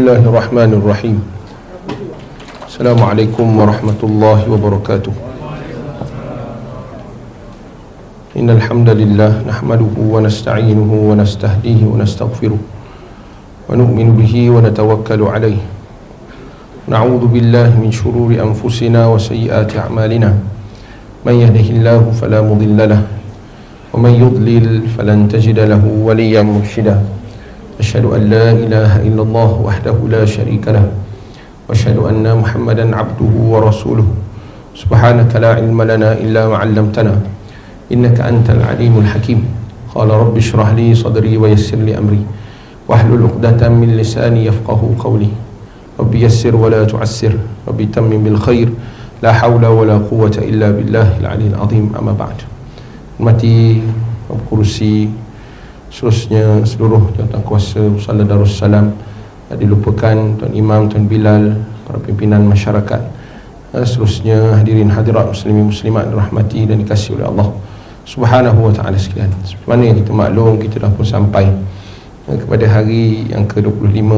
الله الرحمن الرحيم السلام عليكم ورحمة الله وبركاته إن الحمد لله نحمده ونستعينه ونستهديه ونستغفره ونؤمن به ونتوكل عليه نعوذ بالله من شرور أنفسنا وسيئات أعمالنا من يهده الله فلا مضل له ومن يضلل فلن تجد له وليا مرشدا أشهد أن لا إله إلا الله وحده لا شريك له وأشهد أن محمدا عبده ورسوله سبحانك لا علم لنا إلا ما علمتنا إنك أنت العليم الحكيم قال رب اشرح لي صدري ويسر لي أمري واحلل عقدة من لساني يفقه قولي ربي يسر ولا تعسر ربي تمم بالخير لا حول ولا قوة إلا بالله العلي العظيم أما بعد متي أبو كرسي Seterusnya seluruh jawatan kuasa Salah Darussalam Dilupakan Tuan Imam, Tuan Bilal Para pimpinan masyarakat Seterusnya hadirin hadirat muslimin muslimat Rahmati dan dikasih oleh Allah Subhanahu wa ta'ala Mana yang kita maklum kita dah pun sampai Kepada hari yang ke-25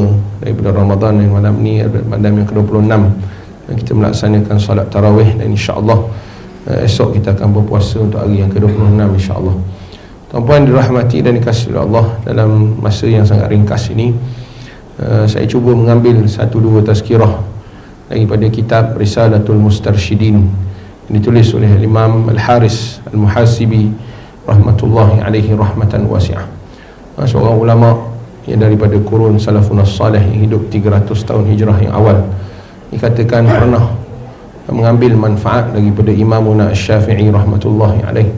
Daripada Ramadan yang malam ni Malam yang ke-26 Kita melaksanakan salat tarawih Dan insyaAllah esok kita akan berpuasa untuk hari yang ke-26 insya-Allah. Tuan-puan dirahmati dan dikasihi oleh Allah dalam masa yang sangat ringkas ini uh, saya cuba mengambil satu dua tazkirah daripada kitab Risalatul Mustarsyidin yang ditulis oleh Imam Al-Haris Al-Muhasibi rahmatullahi alaihi rahmatan wasi'ah. Uh, seorang ulama yang daripada kurun salafun salih yang hidup 300 tahun hijrah yang awal dikatakan pernah mengambil manfaat daripada Imamuna Syafi'i rahmatullahi alaih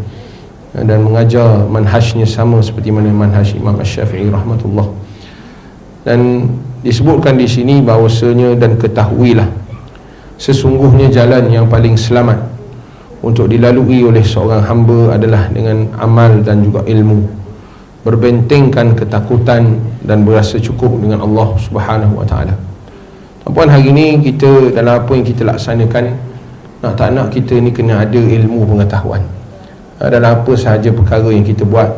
dan mengajar manhajnya sama seperti mana manhaj Imam Syafi'i rahmatullah. Dan disebutkan di sini bahawasanya dan ketahuilah sesungguhnya jalan yang paling selamat untuk dilalui oleh seorang hamba adalah dengan amal dan juga ilmu berbentengkan ketakutan dan berasa cukup dengan Allah Subhanahu wa taala. Puan hari ni kita dalam apa yang kita laksanakan nak tak nak kita ni kena ada ilmu pengetahuan. ah, dalam apa sahaja perkara yang kita buat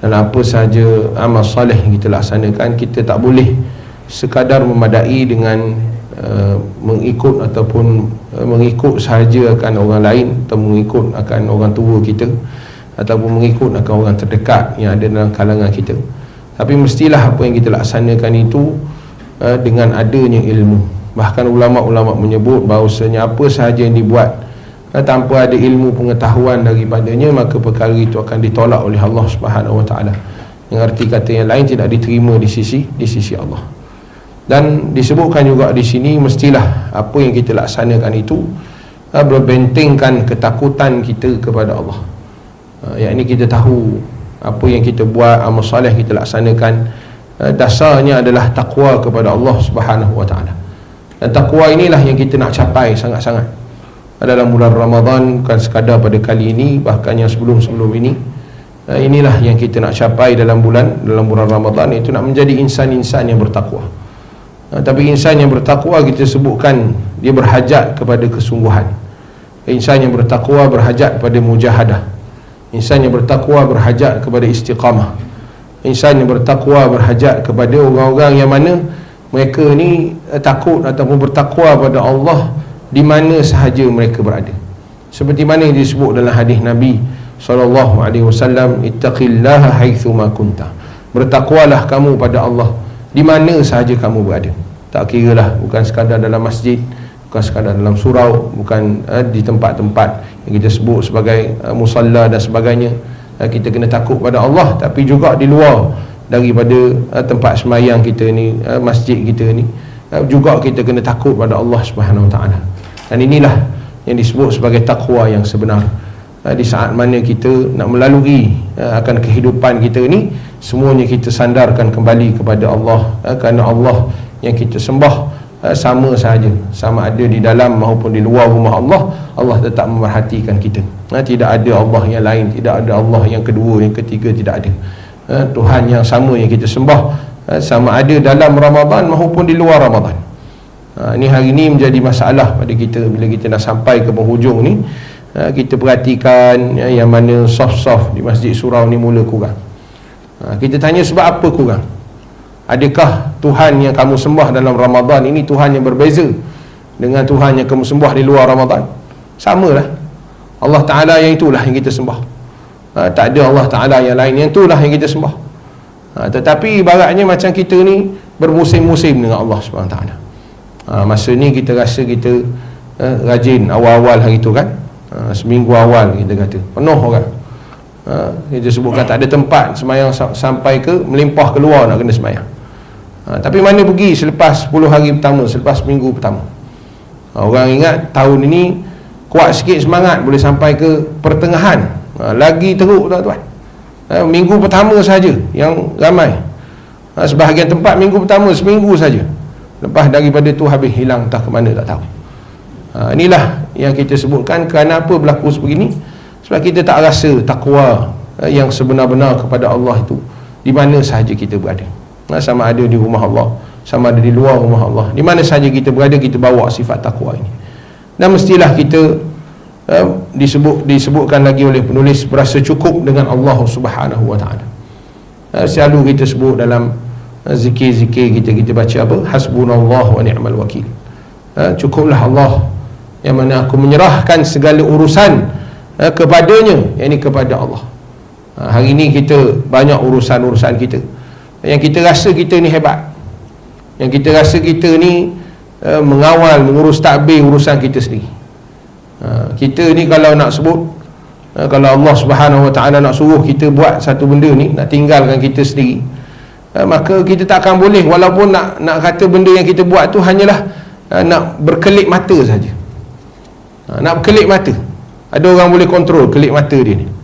dalam apa sahaja amal soleh yang kita laksanakan kita tak boleh sekadar memadai dengan uh, mengikut ataupun uh, mengikut sahaja akan orang lain atau mengikut akan orang tua kita ataupun mengikut akan orang terdekat yang ada dalam kalangan kita. Tapi mestilah apa yang kita laksanakan itu uh, dengan adanya ilmu. Bahkan ulama-ulama menyebut bahawasanya apa sahaja yang dibuat uh, tanpa ada ilmu pengetahuan daripadanya maka perkara itu akan ditolak oleh Allah Subhanahu Wa Taala yang arti kata yang lain tidak diterima di sisi di sisi Allah dan disebutkan juga di sini mestilah apa yang kita laksanakan itu uh, berbentengkan ketakutan kita kepada Allah yang ini kita tahu apa yang kita buat amal soleh kita laksanakan Eh, dasarnya adalah takwa kepada Allah Subhanahu wa taala. Dan takwa inilah yang kita nak capai sangat-sangat. Dalam bulan Ramadan bukan sekadar pada kali ini bahkan yang sebelum-sebelum ini eh, inilah yang kita nak capai dalam bulan dalam bulan Ramadan itu nak menjadi insan-insan yang bertakwa. Eh, tapi insan yang bertakwa kita sebutkan dia berhajat kepada kesungguhan. Insan yang bertakwa berhajat kepada mujahadah. Insan yang bertakwa berhajat kepada istiqamah insan yang bertakwa berhajat kepada orang-orang yang mana mereka ni eh, takut ataupun bertakwa pada Allah di mana sahaja mereka berada. Seperti mana yang disebut dalam hadis Nabi sallallahu alaihi wasallam ittaqillaha haitsu ma kunta. Bertakwalah kamu pada Allah di mana sahaja kamu berada. Tak kiralah bukan sekadar dalam masjid bukan sekadar dalam surau bukan uh, di tempat-tempat yang kita sebut sebagai uh, musalla dan sebagainya. Uh, kita kena takut pada Allah tapi juga di luar daripada uh, tempat semayang kita ni uh, masjid kita ni. Uh, juga kita kena takut pada Allah Subhanahu Wa Taala dan inilah yang disebut sebagai takwa yang sebenar. Uh, di saat mana kita nak melalui uh, akan kehidupan kita ni semuanya kita sandarkan kembali kepada Allah uh, kerana Allah yang kita sembah sama sahaja. Sama ada di dalam maupun di luar rumah Allah Allah tetap memerhatikan kita. Tidak ada Allah yang lain tidak ada Allah yang kedua yang ketiga tidak ada. Ha, Tuhan yang sama yang kita sembah sama ada dalam Ramadan maupun di luar Ramadan ini hari ini menjadi masalah pada kita. Bila kita nak sampai ke penghujung ni ha, kita perhatikan ya, yang mana soft-soft di masjid surau ni mula kurang. Ha, kita tanya sebab apa kurang? Adakah Tuhan yang kamu sembah dalam Ramadan ini Tuhan yang berbeza dengan Tuhan yang kamu sembah di luar Ramadan? Samalah. Allah Ta'ala yang itulah yang kita sembah. Ha, tak ada Allah Ta'ala yang lain yang itulah yang kita sembah. Ha, tetapi ibaratnya macam kita ni bermusim-musim dengan Allah SWT ha, masa ni kita rasa kita uh, rajin awal-awal hari tu kan? Ha, seminggu awal kita kata. Penuh orang. Ha, kita sebutkan tak ada tempat semayang sampai ke melimpah keluar nak kena semayang. Ha, tapi mana pergi selepas 10 hari pertama selepas minggu pertama? Ha, orang ingat tahun ini kuat sikit semangat boleh sampai ke pertengahan. Ha, lagi teruk tuan-tuan ha, minggu pertama saja yang ramai. Ha, sebahagian tempat minggu pertama seminggu saja lepas daripada tu habis hilang tak ke mana tak tahu. Ha, inilah yang kita sebutkan kerana apa berlaku sebegini? Sebab kita tak rasa takwa ha, yang sebenar-benar kepada Allah itu di mana sahaja kita berada. Ha, sama ada di rumah Allah sama ada di luar rumah Allah. Di mana saja kita berada kita bawa sifat takwa ini. Dan mestilah kita uh, disebut disebutkan lagi oleh penulis berasa cukup dengan Allah Subhanahu wa taala. Uh, selalu kita sebut dalam zikir-zikir kita kita baca apa? Hasbunallahu wa ni'mal wakil. Uh, cukuplah Allah yang mana aku menyerahkan segala urusan uh, kepadanya. Yakni kepada Allah. Uh, hari ini kita banyak urusan-urusan kita. Yang kita rasa kita ni hebat. Yang kita rasa kita ni uh, mengawal mengurus takbir urusan kita sendiri. Uh, kita ni kalau nak sebut uh, kalau Allah Subhanahu Wa Taala nak suruh kita buat satu benda ni nak tinggalkan kita sendiri uh, maka kita tak akan boleh walaupun nak nak kata benda yang kita buat tu hanyalah uh, nak berkelip mata saja. Uh, nak berkelip mata. Ada orang boleh kontrol kelip mata dia ni.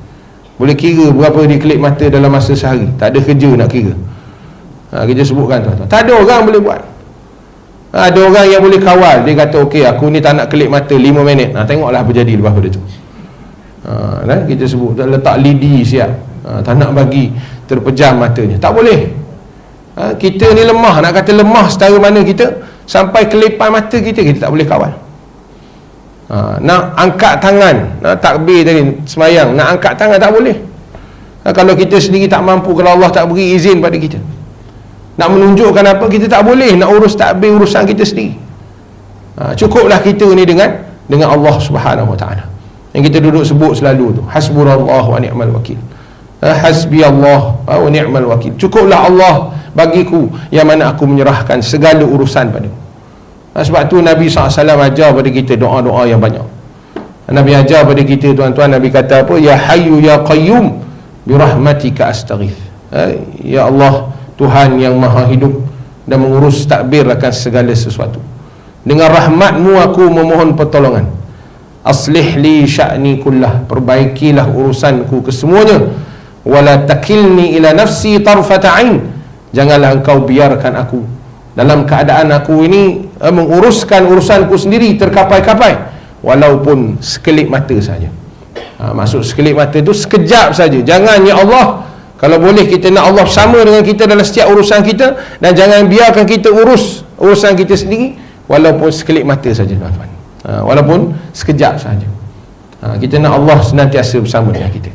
Boleh kira berapa dia kelip mata dalam masa sehari. Tak ada kerja nak kira. Ha, kita sebutkan tuan-tuan. Tak ada orang boleh buat. Ha, ada orang yang boleh kawal. Dia kata ok aku ni tak nak kelip mata 5 minit. Ha, tengoklah apa jadi lepas pada tu. Ha, nah, kita sebut letak lidi siap. Ha, tak nak bagi terpejam matanya. Tak boleh ha, kita ni lemah nak kata lemah setara mana kita sampai kelipan mata kita kita tak boleh kawal ha, nak angkat tangan nak takbir tadi semayang nak angkat tangan tak boleh. Ha, kalau kita sendiri tak mampu kalau Allah tak beri izin pada kita. Nak menunjukkan apa kita tak boleh nak urus takbir urusan kita sendiri. Ha, cukuplah kita ni dengan dengan Allah subhanahu wa ta'ala. Yang kita duduk sebut selalu tu hasbunallah wa ni'mal wakil. Ha, hasbi Allah wa ni'mal wakil. Cukuplah Allah bagiku yang mana aku menyerahkan segala urusan pada ha, sebab tu Nabi SAW ajar pada kita doa-doa yang banyak. Nabi ajar pada kita tuan-tuan Nabi kata apa? Ya hayyu ya qayyum birahmatika astaghith. Ha, ya Allah Tuhan yang maha hidup dan mengurus takbir akan segala sesuatu. Dengan rahmatmu aku memohon pertolongan. Aslih li sya'ni kullah perbaikilah urusanku kesemuanya. Wala takilni ila nafsi tarfata ain janganlah engkau biarkan aku dalam keadaan aku ini eh, menguruskan urusanku sendiri terkapai-kapai walaupun sekelip mata saja ha, maksud sekelip mata itu sekejap saja jangan ya Allah kalau boleh kita nak Allah sama dengan kita dalam setiap urusan kita dan jangan biarkan kita urus urusan kita sendiri walaupun sekelip mata saja tuan-tuan. Ha, walaupun sekejap saja. Ha, kita nak Allah senantiasa bersama dengan kita.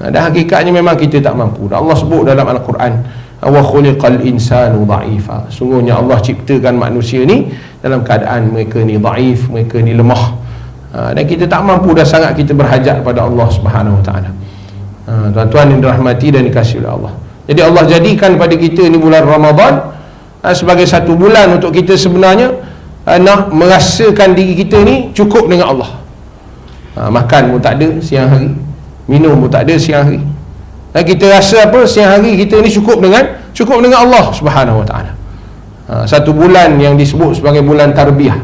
Ha, dan hakikatnya memang kita tak mampu. Allah sebut dalam Al-Quran wa khuliqal insanu dha'ifa. Sungguhnya Allah ciptakan manusia ni dalam keadaan mereka ni dhaif, mereka ni lemah. Ha, dan kita tak mampu dah sangat kita berhajat pada Allah Subhanahu Wa Taala. Ha, tuan-tuan yang dirahmati dan dikasihi oleh Allah jadi Allah jadikan pada kita ni bulan Ramadan ha, sebagai satu bulan untuk kita sebenarnya nak merasakan diri kita ni cukup dengan Allah makan pun tak ada siang hari minum pun tak ada siang hari dan kita rasa apa siang hari kita ni cukup dengan cukup dengan Allah subhanahu wa ta'ala. Satu bulan yang disebut sebagai bulan tarbiyah.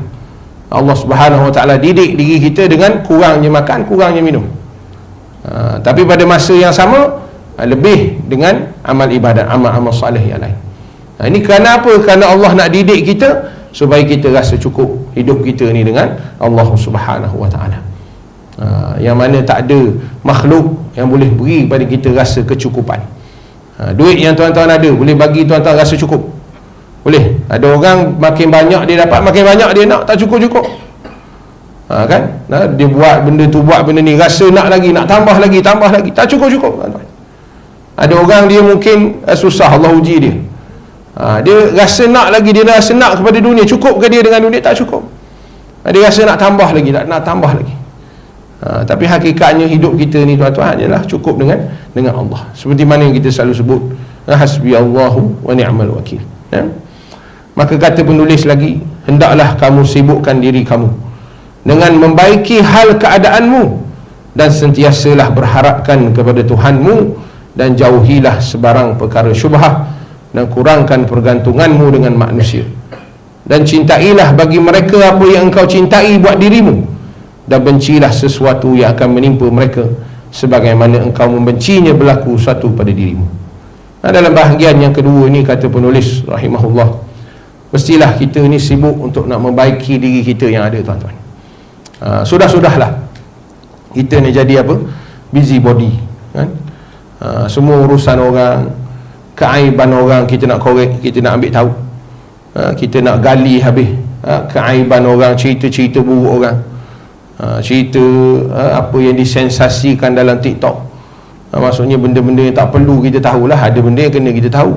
Allah subhanahu wa ta'ala didik diri kita dengan kurangnya makan kurangnya minum. Ha, tapi pada masa yang sama ha, lebih dengan amal ibadat amal-amal soleh yang lain. Ha, ini kerana apa? kerana Allah nak didik kita supaya kita rasa cukup hidup kita ni dengan Allah subhanahu wa ta'ala. Ha, yang mana tak ada makhluk yang boleh beri pada kita rasa kecukupan. Ha, duit yang tuan-tuan ada boleh bagi tuan-tuan rasa cukup. Boleh. Ada orang makin banyak dia dapat makin banyak dia nak tak cukup-cukup. Ha, kan? Ha, dia buat benda tu buat benda ni rasa nak lagi nak tambah lagi tambah lagi tak cukup-cukup ada orang dia mungkin eh, susah Allah uji dia. Ha, dia rasa nak lagi dia rasa nak kepada dunia cukup ke dia dengan dunia tak cukup. Ha, dia rasa nak tambah lagi nak, nak tambah lagi ha, tapi hakikatnya hidup kita ni tuan-tuan adalah cukup dengan dengan Allah. Seperti mana yang kita selalu sebut hasbi Allahu wa ni'mal wakil. Ya? maka kata penulis lagi hendaklah kamu sibukkan diri kamu dengan membaiki hal keadaanmu dan sentiasalah berharapkan kepada Tuhanmu dan jauhilah sebarang perkara syubhah dan kurangkan pergantunganmu dengan manusia. Dan cintailah bagi mereka apa yang engkau cintai buat dirimu dan bencilah sesuatu yang akan menimpa mereka sebagaimana engkau membencinya berlaku satu pada dirimu. Nah, dalam bahagian yang kedua ini kata penulis rahimahullah mestilah kita ini sibuk untuk nak membaiki diri kita yang ada tuan-tuan. Uh, sudah-sudahlah kita ni jadi apa? Busy body kan? Ha, semua urusan orang keaiban orang kita nak korek kita nak ambil tahu. Ha, kita nak gali habis. Ha, keaiban orang cerita-cerita buruk orang ha, cerita ha, apa yang disensasikan dalam TikTok. Ha, maksudnya benda-benda yang tak perlu kita tahulah ada benda yang kena kita tahu.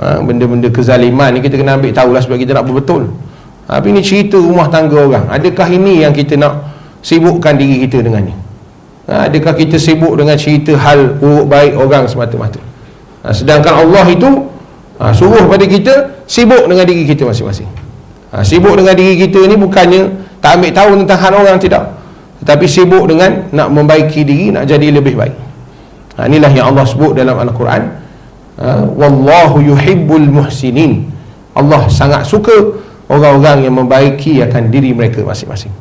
Benda-benda kezaliman ni kita kena ambil tahulah sebab kita nak berbetul. Tapi ni cerita rumah tangga orang. Adakah ini yang kita nak sibukkan diri kita dengan ni? Adakah kita sibuk dengan cerita hal buruk baik orang semata-mata? Sedangkan Allah itu suruh pada kita sibuk dengan diri kita masing-masing. Sibuk dengan diri kita ni bukannya tak ambil tahu tentang hal orang tidak. Tetapi sibuk dengan nak membaiki diri nak jadi lebih baik. Ha, inilah yang Allah sebut dalam Al-Quran. Ha, wallahu yuhibbul muhsinin. Allah sangat suka orang-orang yang membaiki akan diri mereka masing-masing.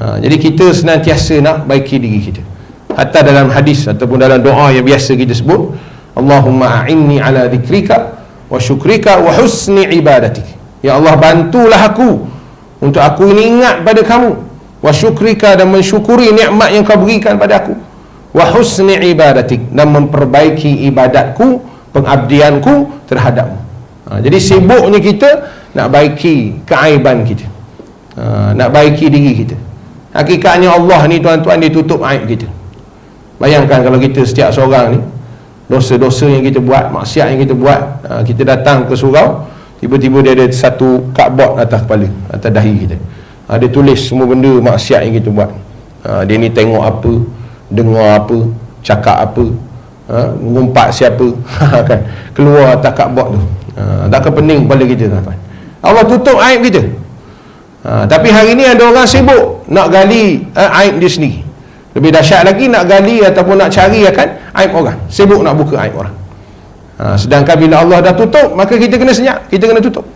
Ha, jadi kita senantiasa nak baiki diri kita. Hatta dalam hadis ataupun dalam doa yang biasa kita sebut Allahumma a'inni ala dhikrika wa syukrika wa husni ibadatik. Ya Allah bantulah aku untuk aku ini ingat pada kamu. Wa syukrika dan mensyukuri nikmat yang kau berikan pada aku. Wa husni ibadatik dan memperbaiki ibadatku pengabdianku terhadapmu. Ha, jadi sibuknya kita nak baiki keaiban kita. Ha, nak baiki diri kita. Hakikatnya Allah ni tuan-tuan dia tutup aib kita. Bayangkan kalau kita setiap seorang ni dosa-dosa yang kita buat, maksiat yang kita buat, ha, kita datang ke surau, tiba-tiba dia ada satu cardboard atas kepala, atas dahi kita. Ha, dia tulis semua benda maksiat yang kita buat. Ha, dia ni tengok apa, dengar apa, cakap apa, ngumpat siapa, kan? Keluar atas cardboard tu. takkan pening kepala kita tuan-tuan. Allah tutup aib kita ha, Tapi hari ni ada orang sibuk Nak gali uh, aib dia sendiri Lebih dahsyat lagi nak gali Ataupun nak cari akan aib orang Sibuk nak buka aib orang ha, Sedangkan bila Allah dah tutup Maka kita kena senyap Kita kena tutup.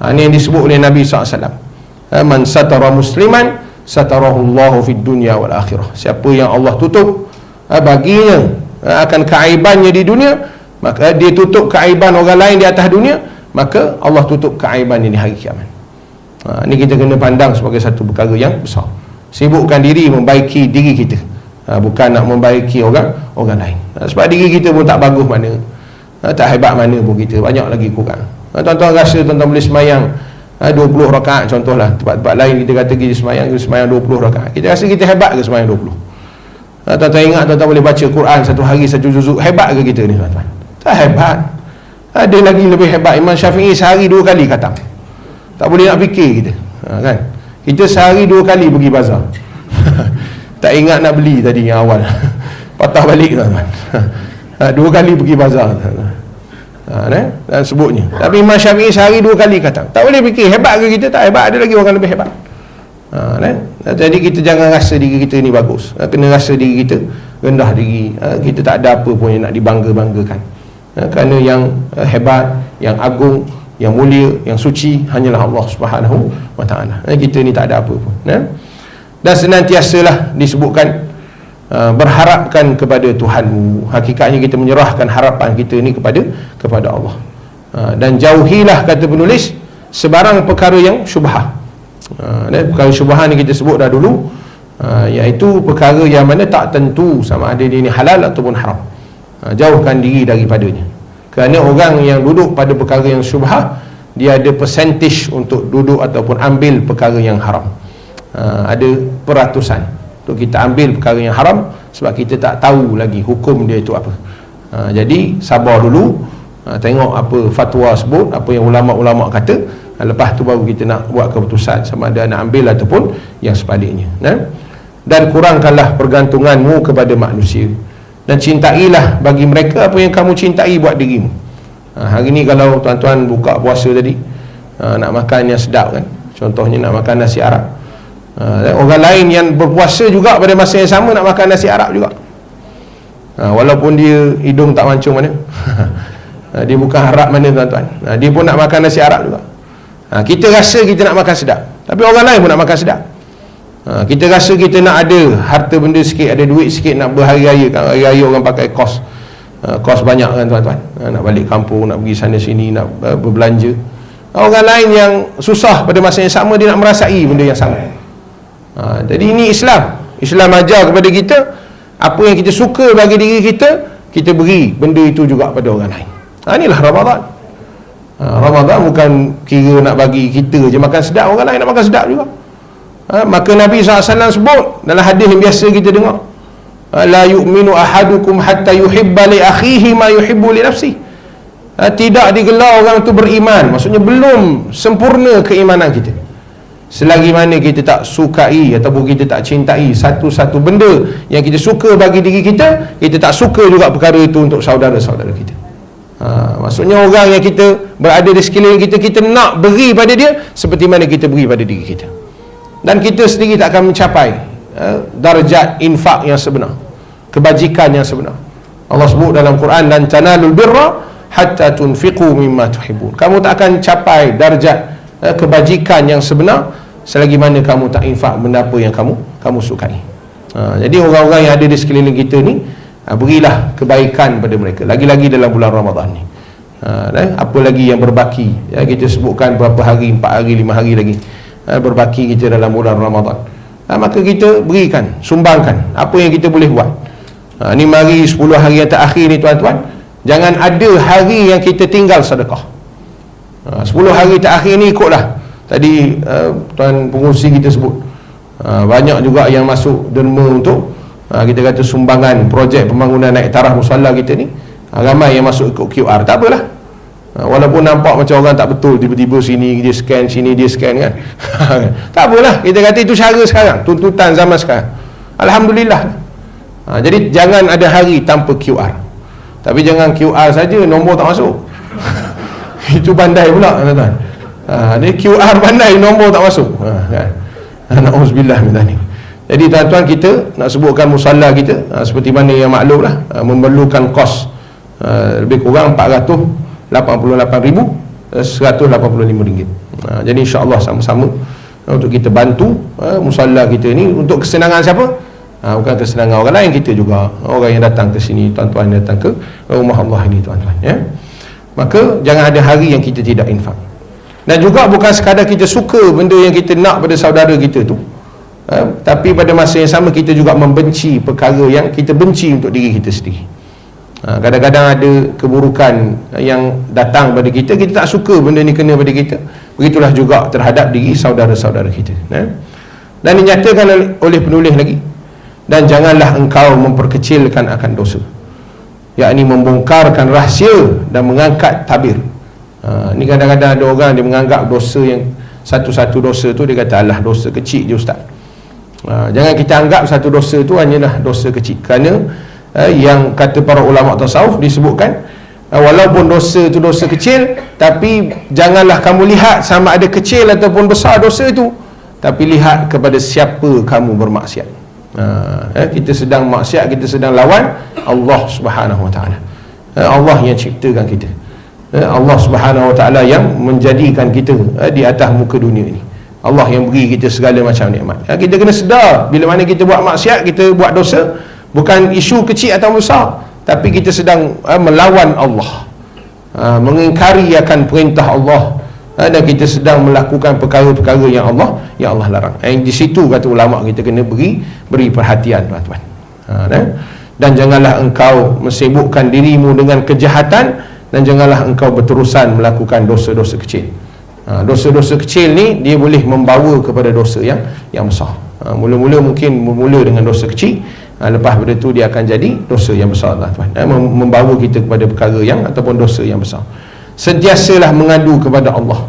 Ha, Ini yang disebut oleh Nabi SAW ha, Man satara musliman Satarahullahu fid dunya wal akhirah. Siapa yang Allah tutup ha, Baginya ha, Akan keaibannya di dunia Maka dia tutup keaiban orang lain di atas dunia Maka Allah tutup keaibannya di hari kiamat. Ha, Ini kita kena pandang sebagai satu perkara yang besar. Sibukkan diri membaiki diri kita. Ha, Bukan nak membaiki orang orang lain. Ha, Sebab diri kita pun tak bagus mana ha, Tak hebat mana pun kita Banyak lagi kurang ha, Tuan-tuan rasa tuan-tuan boleh semayang ha, 20 rakaat contohlah. Tempat-tempat lain kita kata kita semayang Kita semayang 20 rakaat. Kita rasa kita hebat ke semayang 20 ha, Tuan-tuan ingat tuan-tuan boleh baca Quran Satu hari satu juzuk. Hebat ke kita ni tuan-tuan? Tak hebat. Ada lagi lebih hebat. Imam Syafi'i sehari dua kali kata tak boleh nak fikir kita. Ha, kan? Kita sehari dua kali pergi bazar. Tak ingat nak beli tadi yang awal. Patah balik tuan-tuan ha, dua kali pergi bazar ha, eh? dan sebutnya. Tapi Imam Syafi'i sehari dua kali kata tak boleh fikir hebat ke kita tak hebat. Ada lagi orang lebih hebat. Ha, jadi kita jangan rasa diri kita ni bagus. Ha, kena rasa diri kita rendah diri. Ha, kita tak ada apa pun yang nak dibangga-banggakan. Ha, kerana yang uh, hebat yang agung yang mulia, yang suci hanyalah Allah Subhanahu wa taala. Eh, kita ni tak ada apa pun, ya. Dan senantiasalah disebutkan berharapkan kepada Tuhanmu. Hakikatnya kita menyerahkan harapan kita ni kepada kepada Allah. Uh, dan jauhilah kata penulis sebarang perkara yang syubhah. Uh, dan perkara syubhah ni kita sebut dah dulu uh, iaitu perkara yang mana tak tentu sama ada dia ni halal ataupun haram. Uh, jauhkan diri daripadanya kerana orang yang duduk pada perkara yang syubhah dia ada percentage untuk duduk ataupun ambil perkara yang haram ha, ada peratusan untuk kita ambil perkara yang haram sebab kita tak tahu lagi hukum dia itu apa. Ha, jadi sabar dulu ha, tengok apa fatwa sebut apa yang ulama-ulama kata. Ha, lepas tu baru kita nak buat keputusan sama ada nak ambil ataupun yang sebaliknya. Ha? dan kurangkanlah pergantunganmu kepada manusia. Dan cintailah bagi mereka apa yang kamu cintai buat dirimu. Ha, hari ni kalau tuan-tuan buka puasa tadi ha, nak makan yang sedap kan. Contohnya nak makan nasi Arab ha, orang lain yang berpuasa juga pada masa yang sama nak makan nasi Arab juga. Ha, walaupun dia hidung tak mancung mana. Ha, dia bukan harap mana tuan-tuan. Ha, dia pun nak makan nasi Arab juga. Ha, kita rasa kita nak makan sedap. Tapi orang lain pun nak makan sedap. Ha, kita rasa kita nak ada harta benda sikit ada duit sikit nak berhari-raya. Kan hari-raya orang pakai kos ha, kos banyak kan tuan-tuan. Ha, nak balik kampung nak pergi sana sini nak uh, berbelanja. Orang lain yang susah pada masa yang sama dia nak merasai benda yang sama ha, jadi ini Islam. Islam ajar kepada kita apa yang kita suka bagi diri kita kita beri benda itu juga pada orang lain. Ha, inilah Ramadan. Ha, Ramadan bukan kira nak bagi kita je makan sedap orang lain nak makan sedap juga. Ha, maka Nabi SAW sebut dalam hadis yang biasa kita dengar ha, la yu'minu ahadukum hatta yuhibba li akhihi ma yuhibbu li nafsi. Ha, tidak digelar orang itu beriman. Maksudnya belum sempurna keimanan kita selagi mana kita tak sukai ataupun kita tak cintai satu-satu benda yang kita suka bagi diri kita kita tak suka juga perkara itu untuk saudara-saudara kita. Ha, maksudnya orang yang kita berada di sekeliling kita kita nak beri pada dia seperti mana kita beri pada diri kita. Dan kita sendiri tak akan mencapai uh, darjat infak yang sebenar kebajikan yang sebenar. Allah sebut dalam Quran dan tanalul birra hatta tunfiqu mimma tuhibbun kamu tak akan capai darjat uh, kebajikan yang sebenar selagi mana kamu tak infak benda apa yang kamu kamu sukai. Ha, jadi orang-orang yang ada di sekeliling kita ni ha, berilah kebaikan pada mereka. Lagi-lagi dalam bulan Ramadan ni. Ha, dan apa lagi yang berbaki? Ya, kita sebutkan berapa hari, empat hari, lima hari lagi. Ha, berbaki kita dalam bulan Ramadan. Ha, maka kita berikan, sumbangkan apa yang kita boleh buat. Ha, ni mari 10 hari yang terakhir ni tuan-tuan. Jangan ada hari yang kita tinggal sedekah. Ha, 10 hari terakhir ni ikutlah tadi uh, tuan pengurusi kita sebut uh, banyak juga yang masuk derma untuk uh, kita kata sumbangan projek pembangunan naik taraf musalla kita ni uh, ramai yang masuk ikut QR tak apalah. Uh, walaupun nampak macam orang tak betul tiba-tiba sini dia scan sini dia scan kan. Tak apalah. Kita kata itu cara sekarang tuntutan zaman sekarang. Alhamdulillah. Uh, jadi jangan ada hari tanpa QR tapi jangan QR saja nombor tak masuk. Itu bandai pula tuan-tuan ha, dia QR pandai nombor tak masuk. Ha, kan na'udzubillah minani jadi tuan-tuan kita nak sebutkan musalla kita ha, seperti mana yang maklum lah. Ha, memerlukan kos ha, lebih kurang 488 ribu 185 ringgit. Ha, jadi insyaAllah sama-sama ha, untuk kita bantu ha, musalla kita ni. Untuk kesenangan siapa? Ha, bukan kesenangan orang lain kita juga. Orang yang datang ke sini tuan-tuan yang datang ke rumah Allah ini tuan-tuan ya. Maka jangan ada hari yang kita tidak infak dan juga bukan sekadar kita suka benda yang kita nak pada saudara kita tu ha? tapi pada masa yang sama kita juga membenci perkara yang kita benci untuk diri kita sendiri ha, kadang-kadang ada keburukan yang datang pada kita kita tak suka benda ni kena pada kita begitulah juga terhadap diri saudara-saudara kita ha? dan dinyatakan oleh penulis lagi dan janganlah engkau memperkecilkan akan dosa yakni membongkarkan rahsia dan mengangkat tabir Ha, ni kadang-kadang ada orang dia menganggap dosa yang satu-satu dosa tu dia kata Allah dosa kecil je ustaz. Ha, jangan kita anggap satu dosa tu hanyalah dosa kecil kerana ha, yang kata para ulama tasawuf disebutkan ha, walaupun dosa tu dosa kecil tapi janganlah kamu lihat sama ada kecil ataupun besar dosa itu tapi lihat kepada siapa kamu bermaksiat. Ha, eh, kita sedang maksiat kita sedang lawan Allah Subhanahu Wa Taala. Allah yang ciptakan kita. Eh, Allah Subhanahu Wa Taala yang menjadikan kita eh, di atas muka dunia ini. Allah yang beri kita segala macam nikmat. Ya, kita kena sedar bila mana kita buat maksiat, kita buat dosa, bukan isu kecil atau besar, tapi kita sedang uh, melawan Allah. Uh, mengingkari akan perintah Allah dan kita sedang melakukan perkara-perkara yang Allah yang Allah larang. Yang di situ kata ulama kita kena beri beri perhatian tuan-tuan. Dan, dan janganlah engkau mesibukkan dirimu dengan kejahatan dan janganlah engkau berterusan melakukan dosa-dosa kecil. Ha, dosa-dosa kecil ni dia boleh membawa kepada dosa yang yang besar. Ha, mula-mula mungkin bermula dengan dosa kecil ha, lepas pada tu dia akan jadi dosa yang besar tuan-tuan ha, membawa kita kepada perkara yang ataupun dosa yang besar. Sentiasalah mengadu kepada Allah.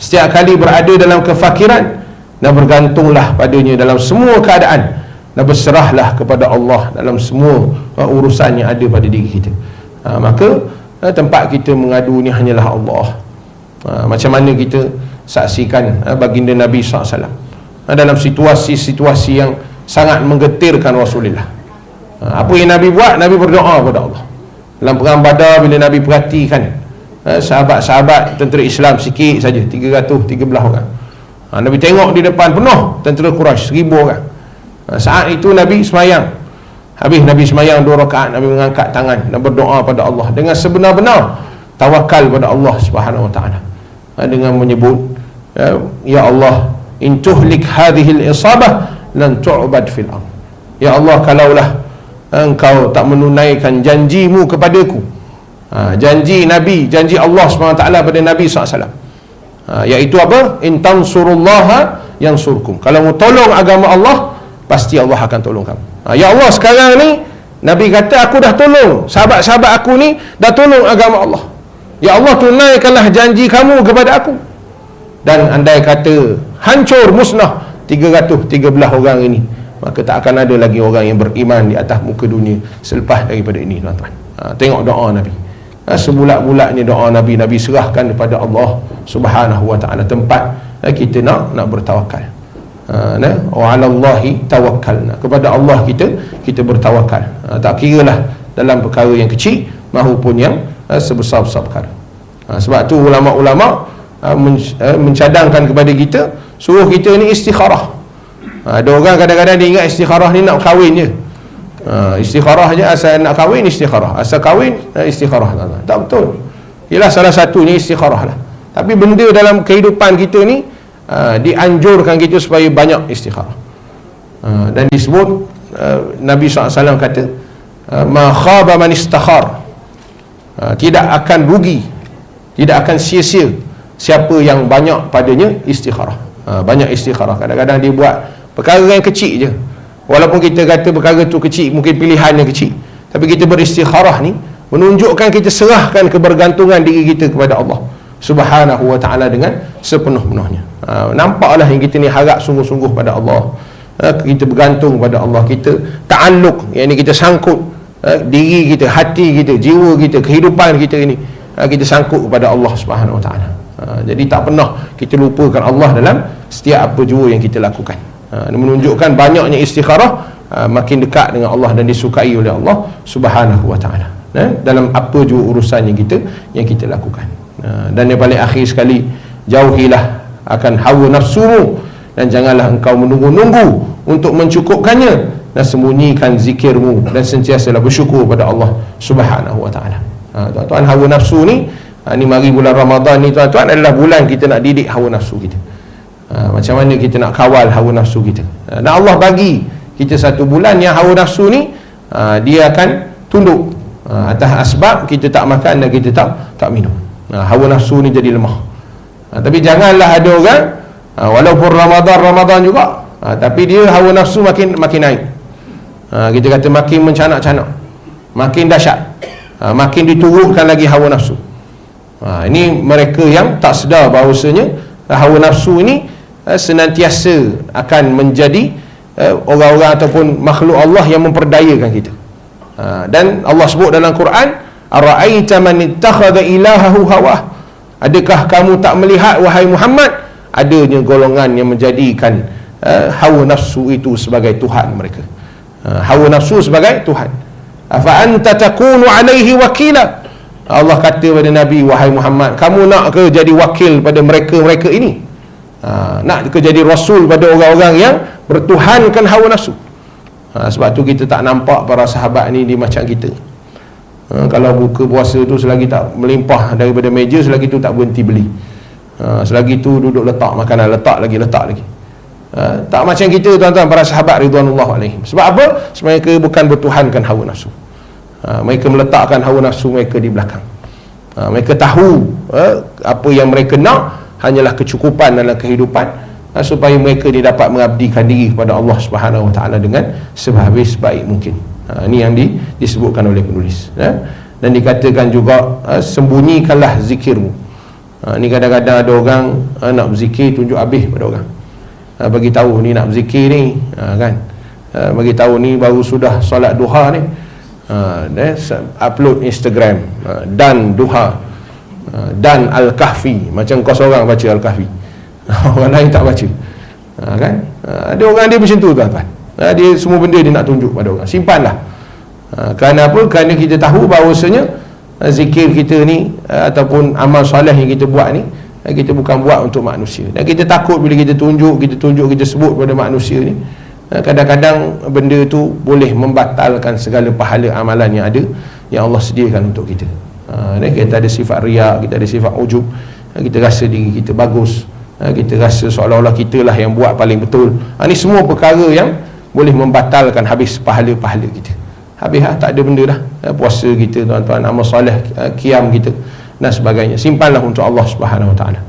Setiap kali berada dalam kefakiran dan bergantunglah padanya dalam semua keadaan dan berserahlah kepada Allah dalam semua uh, urusan yang ada pada diri kita. Uh, maka uh, tempat kita mengadu ni hanyalah Allah. Uh, macam mana kita saksikan uh, baginda Nabi SAW uh, dalam situasi-situasi yang sangat menggetirkan Rasulullah. Uh, apa yang Nabi buat? Nabi berdoa kepada Allah. Dalam perang badar bila Nabi perhatikan uh, sahabat-sahabat tentera Islam sikit saja 313 orang. Uh, Nabi tengok di depan penuh tentera Quraisy 1000 orang. Uh, saat itu Nabi semayang habis Nabi semayang dua rakaat Nabi mengangkat tangan dan berdoa pada Allah dengan sebenar-benar tawakal pada Allah Subhanahu wa taala. Uh, dengan menyebut uh, ya Allah in tuhlik hadhihi al-isabah lan tu'bad fil ard ya Allah kalaulah engkau tak menunaikan janjimu kepadaku. Ha, janji Nabi janji Allah SWT pada Nabi SAW ha, iaitu apa? In tansurullah yang surkum kalau mau tolong agama Allah pasti Allah akan tolong kamu ha, ya Allah sekarang ni Nabi kata aku dah tolong. Sahabat-sahabat aku ni dah tolong agama Allah. Ya Allah tunaikanlah janji kamu kepada aku. Dan andai kata hancur musnah 313 orang ini maka tak akan ada lagi orang yang beriman di atas muka dunia selepas daripada ini tuan-tuan. Ha, tengok doa Nabi. Ha, sebulat-bulatnya doa Nabi Nabi serahkan kepada Allah subhanahu wa ta'ala tempat ha, kita nak nak bertawakal ha, nah, wa tawakkalna. Kepada Allah kita kita bertawakal ha, tak kira lah dalam perkara yang kecil maupun yang ha, sebesar-besar perkara. Ha, sebab tu ulama-ulama ha, ha mencadangkan kepada kita suruh kita ni istikharah. Ha, ada orang kadang-kadang dia ingat istikharah ni nak kahwin je. Ha, istikharah je asal nak kahwin istikharah. Asal kahwin ha, istikharah tak betul. Ialah salah satunya istikharah lah. Tapi benda dalam kehidupan kita ni ha, dianjurkan kita supaya banyak istikharah. Ha, dan disebut ha, Nabi SAW kata ma khaba man istakhar. Ha, tidak akan rugi tidak akan sia-sia siapa yang banyak padanya istikharah. Ha, banyak istikharah. Kadang-kadang dia buat perkara yang kecil je. Walaupun kita kata perkara tu kecil mungkin pilihan yang kecil. Tapi kita beristikharah ni menunjukkan kita serahkan kebergantungan diri kita kepada Allah subhanahu wa ta'ala dengan sepenuh-penuhnya ha, nampaklah yang kita ni harap sungguh-sungguh pada Allah. Ha, kita bergantung pada Allah kita. Ta'aluk yang ni kita sangkut ha, diri kita, hati kita, jiwa kita kehidupan kita ini ha, kita sangkut kepada Allah subhanahu wa ta'ala. Jadi tak pernah kita lupakan Allah dalam setiap apa jua yang kita lakukan. Ha, menunjukkan banyaknya istikharah ha, makin dekat dengan Allah dan disukai oleh Allah subhanahu wa ta'ala. Ha, dalam apa jua urusan yang kita yang kita lakukan. Ha, dan yang paling akhir sekali jauhilah akan hawa nafsumu. Dan janganlah engkau menunggu-nunggu untuk mencukupkannya. Dan sembunyikan zikirmu dan sentiasalah bersyukur pada Allah subhanahu wa ta'ala. Ha, tuan-tuan hawa nafsu ni ha, ni mari bulan Ramadan ni tuan-tuan adalah bulan kita nak didik hawa nafsu kita. Ha, macam mana kita nak kawal hawa nafsu kita? Ha, dan Allah bagi kita satu bulan yang hawa nafsu ni ha, dia akan tunduk. Ha, atas asbab kita tak makan dan kita tak tak minum. Ha, hawa nafsu ni jadi lemah ha, tapi janganlah ada orang ha, walaupun Ramadan Ramadan juga ha, tapi dia hawa nafsu makin makin naik. Ha, kita kata makin mencanak-canak makin dahsyat ha, makin diturunkan lagi hawa nafsu. Ha, ini mereka yang tak sedar bahawasanya hawa nafsu ini uh, senantiasa akan menjadi uh, orang-orang ataupun makhluk Allah yang memperdayakan kita. Ha, dan Allah sebut dalam Quran ara'aita man ittakhadha ilahahu hawa adakah kamu tak melihat wahai Muhammad? Adanya golongan yang menjadikan uh, hawa nafsu itu sebagai Tuhan mereka. Uh, hawa nafsu sebagai Tuhan. Afa anta takunu alaihi wakila? Allah kata pada Nabi wahai Muhammad kamu nak ke jadi wakil pada mereka-mereka ini? Ha, nak ke jadi rasul pada orang-orang yang bertuhankan hawa nafsu? Ha, sebab tu kita tak nampak para sahabat ni di macam kita ha, kalau buka puasa tu selagi tak melimpah daripada meja selagi tu tak berhenti beli. Ha, selagi tu duduk letak makanan letak lagi letak lagi. Ha, tak macam kita tuan-tuan para sahabat ridwanullah alaihim. Sebab apa? sebab mereka bukan bertuhankan hawa nafsu. Ha, mereka meletakkan hawa nafsu mereka di belakang. Ha, mereka tahu ha, apa yang mereka nak hanyalah kecukupan dalam kehidupan ha, supaya mereka ni dapat mengabdikan diri kepada Allah Subhanahu Wa Taala dengan sehabis baik mungkin ha, ini yang di, disebutkan oleh penulis ha? dan dikatakan juga ha, sembunyikanlah zikirmu. Ha, ni kadang-kadang ada orang ha, nak berzikir tunjuk habis pada orang. Ha, bagi tahu ni nak berzikir ni ha, kan. Ha, bagi tahu ni baru sudah solat duha ni. Ha, eh, upload Instagram ha, dan duha. Ha, dan Al-Kahfi. Macam kau seorang baca Al-Kahfi. Orang lain tak baca. Ha, kan? Ha, ada orang dia macam tu tuan-tuan ha, dia semua benda dia nak tunjuk pada orang. Simpanlah. Ha, kerana apa? Kerana kita tahu bahawasanya ha, zikir kita ni ha, ataupun amal soleh yang kita buat ni ha, kita bukan buat untuk manusia. Dan kita takut bila kita tunjuk kita tunjuk kita sebut pada manusia ni Ha, kadang-kadang benda tu boleh membatalkan segala pahala amalan yang ada yang Allah sediakan untuk kita. Ha, kita ada sifat riak kita ada sifat ujub ha, kita rasa diri kita bagus ha, kita rasa seolah-olah kita lah yang buat paling betul. Ha, ni semua perkara yang boleh membatalkan habis pahala-pahala kita. Habis ha, tak ada benda dah. Ha, puasa kita tuan-tuan amal soleh kiam kita dan sebagainya. Simpanlah untuk Allah subhanahu wa ta'ala.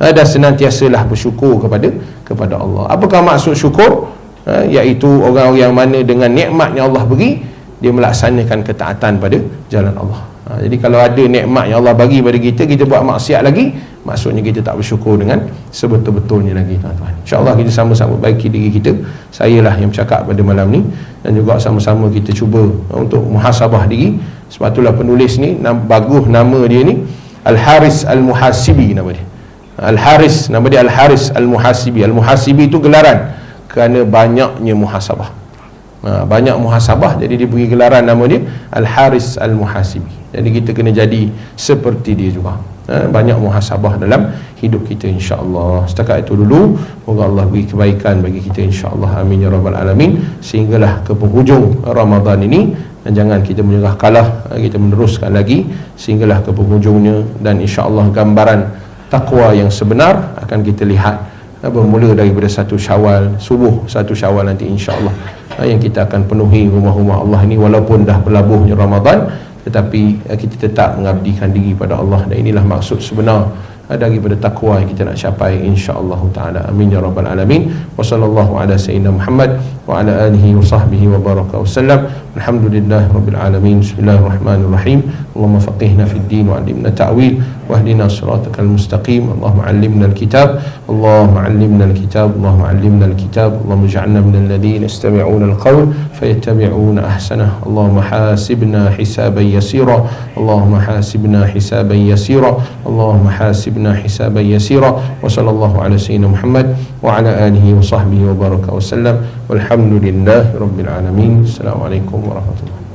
Ha, dan senantiasalah bersyukur kepada kepada Allah. Apakah maksud syukur? Iaitu orang-orang yang mana dengan nikmat yang Allah beri dia melaksanakan ketaatan pada jalan Allah ha, jadi kalau ada nikmat yang Allah bagi pada kita kita buat maksiat lagi maksudnya kita tak bersyukur dengan sebetul-betulnya lagi tuan-tuan. insyaAllah kita sama-sama baiki diri kita. Saya lah yang bercakap pada malam ni dan juga sama-sama kita cuba untuk muhasabah diri. Sebab itulah penulis ni bagus nama dia ni Al-Haris Al-Muhasibi nama dia. Al-Haris nama dia Al-Haris Al-Muhasibi. Al-Muhasibi itu gelaran kerana banyaknya muhasabah ha, banyak muhasabah. Jadi dia beri gelaran nama dia Al-Haris Al-Muhasibi. Jadi kita kena jadi seperti dia juga. Ha, banyak muhasabah dalam hidup kita insyaAllah. Setakat itu dulu moga Allah beri kebaikan bagi kita insyaAllah. Amin ya rabbal alamin. Sehinggalah ke penghujung Ramadan ini dan jangan kita menyerah kalah ha, kita meneruskan lagi. Sehinggalah ke penghujungnya dan insyaAllah gambaran takwa yang sebenar akan kita lihat bermula daripada satu syawal subuh satu syawal nanti insyaAllah. ha, yang kita akan penuhi rumah-rumah Allah ini walaupun dah berlabuhnya Ramadan tetapi ha, kita tetap mengabdikan diri pada Allah. Dan inilah maksud sebenar daripada takwa yang kita nak capai insyaallah taala. Amin ya rabbal alamin. Wa sallallahu ala sayyidina muhammad wa ala alihi wa sahbihi wa baraka wasallam alhamdulillah rabbil alamin. Bismillahirrahmanirrahim. Allahumma faqihna fid din wa 'allimna ta'wil واهدنا صراطك المستقيم. اللهم علمنا الكتاب. اللهم علمنا الكتاب. اللهم علمنا الكتاب. اللهم اجعلنا من الذين يستمعون القول فيتبعون أحسنه. اللهم حاسبنا حسابا يسيرا. اللهم حاسبنا حسابا يسيرا. اللهم حاسبنا حسابا يسيرا. وصلى الله على سيدنا محمد وعلى آله وصحبه وبارك وسلم. والحمد لله رب العالمين. السلام عليكم ورحمة الله.